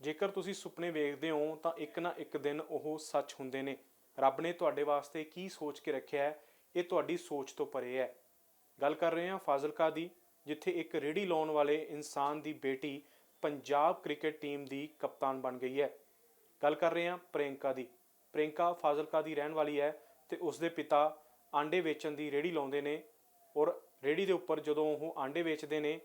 ਜੇਕਰ ਤੁਸੀਂ ਸੁਪਨੇ ਵੇਖਦੇ ਹੋ, ਤਾਂ ਇੱਕ ਨਾ ਇੱਕ ਦਿਨ ਉਹ ਸੱਚ ਹੁੰਦੇ ਨੇ। ਰੱਬ ਨੇ ਤੁਹਾਡੇ ਵਾਸਤੇ ਕੀ ਸੋਚ ਕੇ ਰੱਖਿਆ ਹੈ, ਇਹ ਤੁਹਾਡੀ ਸੋਚ ਤੋਂ ਪਰੇ ਹੈ। ਗੱਲ ਕਰ ਰਹੇ ਹਾਂ ਫਾਜ਼ਿਲਕਾ ਦੀ, ਜਿੱਥੇ ਇੱਕ ਰੇੜੀ ਲਾਉਣ ਵਾਲੇ ਇਨਸਾਨ ਦੀ ਬੇਟੀ ਪੰਜਾਬ ਕ੍ਰਿਕਟ ਟੀਮ ਦੀ ਕਪਤਾਨ ਬਣ ਗਈ ਹੈ। ਗੱਲ ਕਰ ਰਹੇ ਹਾਂ ਪ੍ਰਿਯੰਕਾ ਦੀ। ਪ੍ਰਿਯੰਕਾ ਫਾਜ਼ਿਲਕਾ ਦੀ ਰਹਿਣ ਵਾਲੀ ਹੈ ਤੇ ਉਸ ਦੇ ਪਿਤਾ ਆਂਡੇ ਵੇਚਣ ਦੀ ਰੇੜੀ ਲਾਉਂਦੇ ਨੇ ਔਰ ਰੇੜੀ ਦੇ ਉੱਪਰ ਜਦੋਂ ਉਹ ਆਂਡੇ ਵੇਚਦੇ ਨੇ,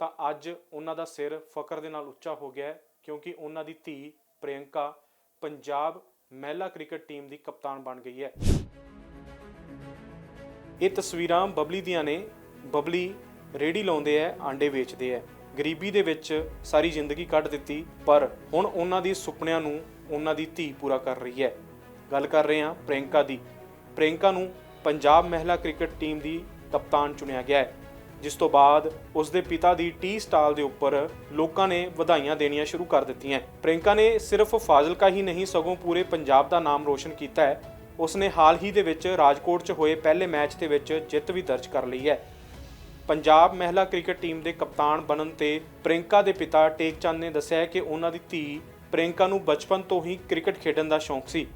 ਤਾਂ ਅੱਜ ਉਹਨਾਂ ਦਾ ਸਿਰ ਫਕਰ ਦੇ ਨਾਲ ਉੱਚਾ ਹੋ ਗਿਆ ਹੈ। ਕਿਉਂਕਿ ਉਹਨਾਂ ਦੀ ਧੀ ਪ੍ਰਿਯੰਕਾ ਪੰਜਾਬ ਮਹਿਲਾ ਕ੍ਰਿਕਟ ਟੀਮ ਦੀ ਕਪਤਾਨ ਬਣ ਗਈ ਹੈ। ਇਹ ਤਸਵੀਰਾਂ ਬਬਲੀ ਦੀਆਂ ਨੇ। ਬਬਲੀ ਰੇੜੀ ਲਾਉਂਦੇ ਐ ਆਂਡੇ ਵੇਚਦੇ ਐ ਗਰੀਬੀ ਦੇ ਵਿੱਚ ਸਾਰੀ ਜ਼ਿੰਦਗੀ ਕੱਢ ਦਿੱਤੀ, ਪਰ ਹੁਣ ਉਹਨਾਂ ਦੀ ਸੁਪਨਿਆਂ ਨੂੰ ਉਹਨਾਂ ਦੀ ਧੀ ਪੂਰਾ ਕਰ ਰਹੀ ਹੈ। ਗੱਲ ਕਰ ਰਹੇ ਹਾਂ ਪ੍ਰਿਯੰਕਾ ਦੀ। ਪ੍ਰਿਯੰਕਾ ਨੂੰ ਪੰਜਾਬ ਮਹਿਲਾ ਕ੍ਰਿਕਟ ਟੀਮ ਦੀ ਕਪਤਾਨ ਚੁਣਿਆ ਗਿਆ ਹੈ। ਜਿਸ ਤੋਂ ਬਾਅਦ ਉਸ ਦੇ ਪਿਤਾ ਦੀ ਟੀ ਸਟਾਲ ਦੇ ਉੱਪਰ ਲੋਕਾਂ ਨੇ ਵਧਾਈਆਂ ਦੇਣੀਆਂ ਸ਼ੁਰੂ ਕਰ ਦਿੱਤੀਆਂ। ਪ੍ਰਿਯੰਕਾ ਨੇ ਸਿਰਫ ਫਾਜ਼ਿਲਕਾ ਹੀ ਨਹੀਂ, ਸਗੋਂ ਪੂਰੇ ਪੰਜਾਬ ਦਾ ਨਾਮ ਰੋਸ਼ਨ ਕੀਤਾ ਹੈ। ਉਸਨੇ ਹਾਲ ਹੀ ਦੇ ਵਿੱਚ ਰਾਜਕੋਟ 'ਚ ਹੋਏ ਪਹਿਲੇ ਮੈਚ ਦੇ ਵਿੱਚ ਜਿੱਤ ਵੀ ਦਰਜ ਕਰ ਲਈ ਹੈ। ਪੰਜਾਬ ਮਹਿਲਾ ਕ੍ਰਿਕਟ ਟੀਮ ਦੇ ਕਪਤਾਨ ਬਣਨ ਤੇ ਪ੍ਰਿਯੰਕਾ ਦੇ ਪਿਤਾ ਟੇਕਚੰਦ ਨੇ ਦੱਸਿਆ ਕਿ ਉਹਨਾਂ ਦੀ ਧੀ ਪ੍ਰਿਯੰਕਾ ਨੂੰ ਬਚਪਨ ਤੋਂ ਹੀ ਕ੍ਰਿਕਟ ਖੇਡਣ ਦਾ ਸ਼ੌਂਕ ਸੀ,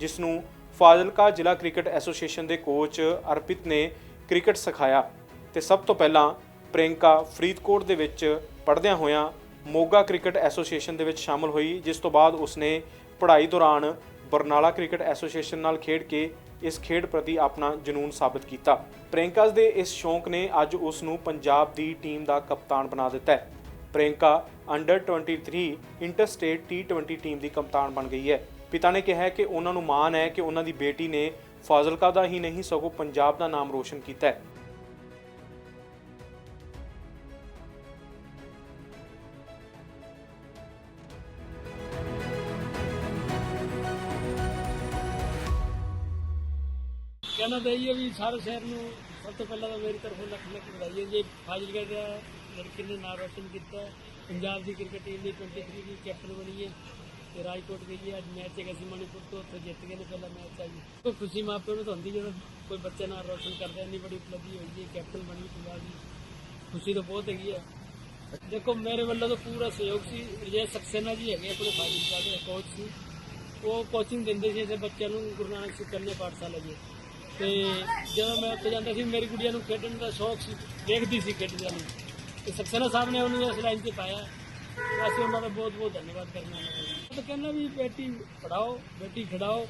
ਜਿਸ ਨੂੰ ਫਾਜ਼ਿਲਕਾ ਜ਼ਿਲ੍ਹਾ ਕ੍ਰਿਕਟ ਐਸੋਸੀਏਸ਼ਨ ਦੇ ਕੋਚ ਅਰਪਿਤ ਨੇ ਕ੍ਰਿਕਟ ਸਿਖਾਇਆ। ਤੇ ਸਭ ਤੋਂ ਪਹਿਲਾਂ ਪ੍ਰਿਯੰਕਾ ਫਰੀਦਕੋਟ ਦੇ ਵਿੱਚ ਪੜ੍ਹਦਿਆਂ ਹੋਇਆਂ ਮੋਗਾ ਕ੍ਰਿਕਟ ਐਸੋਸੀਏਸ਼ਨ ਦੇ ਵਿੱਚ ਸ਼ਾਮਲ ਹੋਈ, ਜਿਸ ਤੋਂ ਬਾਅਦ ਉਸਨੇ ਪੜ੍ਹਾਈ ਦੌਰਾਨ ਬਰਨਾਲਾ ਕ੍ਰਿਕਟ ਐਸੋਸੀਏਸ਼ਨ ਨਾਲ ਖੇਡ ਕੇ ਇਸ ਖੇਡ ਪ੍ਰਤੀ ਆਪਣਾ ਜਨੂਨ ਸਾਬਤ ਕੀਤਾ। ਪ੍ਰਿਯੰਕਾ ਦੇ ਇਸ ਸ਼ੌਂਕ ਨੇ ਅੱਜ ਉਸ ਨੂੰ ਪੰਜਾਬ ਦੀ ਟੀਮ ਦਾ ਕਪਤਾਨ ਬਣਾ ਦਿੱਤਾ ਹੈ। Priyanka under 23 interstate T20 team ਦੀ ਕਪਤਾਨ ਬਣ ਗਈ ਹੈ। ਪਿਤਾ ਨੇ ਕਿਹਾ ਕਿ ਉਹਨਾਂ ਨੂੰ ਮਾਣ ਹੈ ਕਿ ਉਹਨਾਂ ਦੀ ਬੇਟੀ ਨੇ ਫਾਜ਼ਿਲਕਾ ਦਾ ਹੀ ਨਹੀਂ, ਸਗੋਂ ਪੰਜਾਬ ਦਾ ਨਾਮ ਰੋਸ਼ਨ ਕੀਤਾ ਹੈ। ਕਹਿਣਾ ਤਾਂ ਇਹ ਹੈ ਵੀ ਸਾਰੇ ਸ਼ਹਿਰ ਨੂੰ ਸਭ ਤੋਂ ਪਹਿਲਾਂ ਤਾਂ ਮੇਰੀ ਤਰਫੋਂ ਲੱਖ ਲੱਖ ਵਧਾਈ ਹੈ ਜੇ ਫਾਜ਼ਿਲਕਾ ਦਾ ਲੜਕੀ ਨੇ ਨਾਮ ਰੋਸ਼ਨ ਕੀਤਾ, ਪੰਜਾਬ ਦੀ ਕ੍ਰਿਕਟ ਟੀਮ ਦੀ 23 ਦੀ ਕੈਪਟਨ ਬਣੀ ਹੈ ਤੇ ਰਾਜਕੋਟ ਗਈ ਹੈ। ਅੱਜ ਮੈਚ ਹੈਗਾ ਸੀ ਮਣੀਪੁਰ ਤੋਂ, ਉੱਥੇ ਜਿੱਤ ਗਏ ਨੇ ਪਹਿਲਾ ਮੈਚ ਆ ਜੀ। ਕੋਈ ਖੁਸ਼ੀ ਮਾਪਿਆਂ ਨੂੰ ਤਾਂ ਹੁੰਦੀ ਜਦੋਂ ਕੋਈ ਬੱਚਾ ਨਾਮ ਰੋਸ਼ਨ ਕਰਦਾ, ਇੰਨੀ ਬੜੀ ਉਪਲਬਧੀ ਹੋਈ ਹੈ ਕੈਪਟਨ ਬਣੀ ਪੰਜਾਬ ਦੀ। ਖੁਸ਼ੀ ਤਾਂ ਬਹੁਤ ਹੈਗੀ ਹੈ ਦੇਖੋ, ਮੇਰੇ ਵੱਲੋਂ ਤਾਂ ਪੂਰਾ ਸਹਿਯੋਗ ਸੀ। ਜੇ ਸਕਸੇਨਾ ਜੀ ਹੈਗੇ ਆਪਣੇ ਫਾਜ਼ਿਲਕਾ ਦੇ ਕੋਚ ਸੀ ਉਹ ਕੋਚਿੰਗ ਦਿੰਦੇ ਸੀ ਇਸੇ ਬੱਚਿਆਂ ਨੂੰ, ਗੁਰੂ ਨਾਨਕ ਸਿੱਖ ਕੰਨਿਆ ਪਾਠਸ਼ਾਲਾ ਜੀ। ਤੇ ਜਦੋਂ ਮੈਂ ਉੱਥੇ ਜਾਂਦਾ ਸੀ ਮੇਰੀ ਕੁੜੀਆਂ ਨੂੰ ਖੇਡਣ ਦਾ ਸ਼ੌਕ ਸੀ ਦੇਖਦੀ ਸੀ ਖੇਡਦਿਆਂ ਨੂੰ। ਤੇ ਸਕਸੇਨਾ ਸਾਹਿਬ ਨੇ ਉਹਨੂੰ ਇਸ ਲਾਈਨ 'ਤੇ ਪਾਇਆ। ਅਸੀਂ ਉਹਨਾਂ ਦਾ ਬਹੁਤ ਬਹੁਤ ਧੰਨਵਾਦ ਕਰਨਾ ਮੈਂ ਤਾਂ ਕਹਿੰਦਾ ਵੀ ਬੇਟੀ ਪੜਾਓ ਬੇਟੀ ਖਿਡਾਓ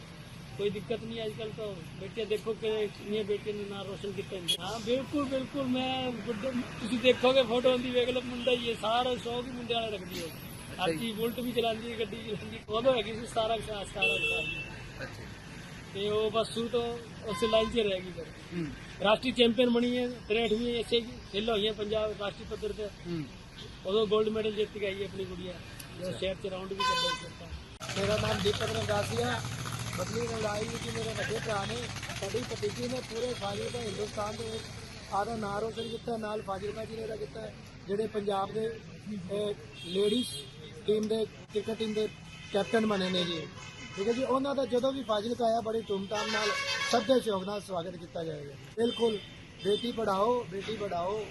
ਕੋਈ ਦਿੱਕਤ ਨਹੀਂ ਅੱਜ ਕੱਲ ਤਾਂ। ਬੇਟੀਆਂ ਦੇਖੋ ਕਿ ਕਿੰਨੀਆਂ ਬੇਟੀਆਂ ਨੇ ਨਾਂ ਰੋਸ਼ਨ ਕੀਤੇ ਹਾਂ ਬਿਲਕੁਲ ਬਿਲਕੁਲ ਮੈਂ ਤੁਸੀਂ ਦੇਖੋਗੇ ਫੋਟੋ ਦੀ ਵੇਖ ਲਓ ਮੁੰਡਾ ਹੀ ਸਾਰਾ ਸ਼ੌਕ ਮੁੰਡੇ ਵਾਲਾ ਰੱਖਦੀ ਹੋ ਚੀਜ਼ ਬੁਲਟ ਵੀ ਚਲਾਉਂਦੀ ਹੈ, ਗੱਡੀ ਚਲਾਉਂਦੀ ਉਦੋਂ ਹੈਗੀ ਸੀ 17 ਸਾਲ 17 ਸਾਲ ਦੀ। ਤੇ ਉਹ ਬਸ ਸ਼ੁਰੂ ਤੋਂ ਉਸੇ ਲਾਈਨ 'ਚ ਰਹਿ ਗਈ ਫਿਰ। ਰਾਸ਼ਟਰੀ ਚੈਂਪੀਅਨ ਬਣੀ ਹੈ 63ਵੀਂ ਐਸੇ ਖੇਲਾਂ ਹੋਈਆਂ ਪੰਜਾਬ ਰਾਸ਼ਟਰੀ ਪੱਧਰ ਤੇ। ਉਦੋਂ 골ਡ ਮੈਡਲ ਜਿੱਤ ਕੇ ਆਈ ਹੈ ਆਪਣੀ ਗੁੜੀਆ। ਜੋ ਸ਼ਹਿਰ 'ਚ ਰਾਉਂਡ ਵੀ ਕਰਦਾ ਸੀ ਮੇਰਾ ਨਾਮ ਦੀਪਕ ਰੰਗਾਸੀਆ ਬਦਲੀ ਲੜਾਈ ਵਿੱਚ ਮੇਰੇ ਵੱਡੇ ਭਰਾ ਨੇ ਸਾਡੀ ਭਤੀਜੀ ਨੇ ਪੂਰੇ ਫਾਜ਼ਿਲਕਾ ਹਿੰਦੁਸਤਾਨ ਦੇ ਵਿੱਚ ਆਦਾ ਨਾਂ ਰੋਸ਼ਨ ਕੀਤਾ ਨਾਲ ਫਾਜ਼ਿਲਕਾ ਜ਼ਿਲ੍ਹੇ ਦਾ ਕੀਤਾ ਹੈ, ਜਿਹੜੇ ਪੰਜਾਬ ਦੇ ਲੇਡੀਜ਼ ਟੀਮ ਦੇ ਕ੍ਰਿਕਟ ਟੀਮ ਦੇ ਕੈਪਟਨ ਬਣੇ ਨੇ ਜੀ। ਠੀਕ ਹੈ ਜੀ, ਉਹਨਾਂ ਦਾ ਜਦੋਂ ਵੀ ਫਾਜ਼ਿਲਕਾ ਆਇਆ, ਬੜੀ ਧੂਮਧਾਮ ਨਾਲ, ਸਭ ਦੇ ਸ਼ੌਕ ਨਾਲ ਸਵਾਗਤ ਕੀਤਾ ਜਾਏਗਾ ਬਿਲਕੁਲ, ਬੇਟੀ ਪੜਾਓ ਬੇਟੀ ਪੜਾਓ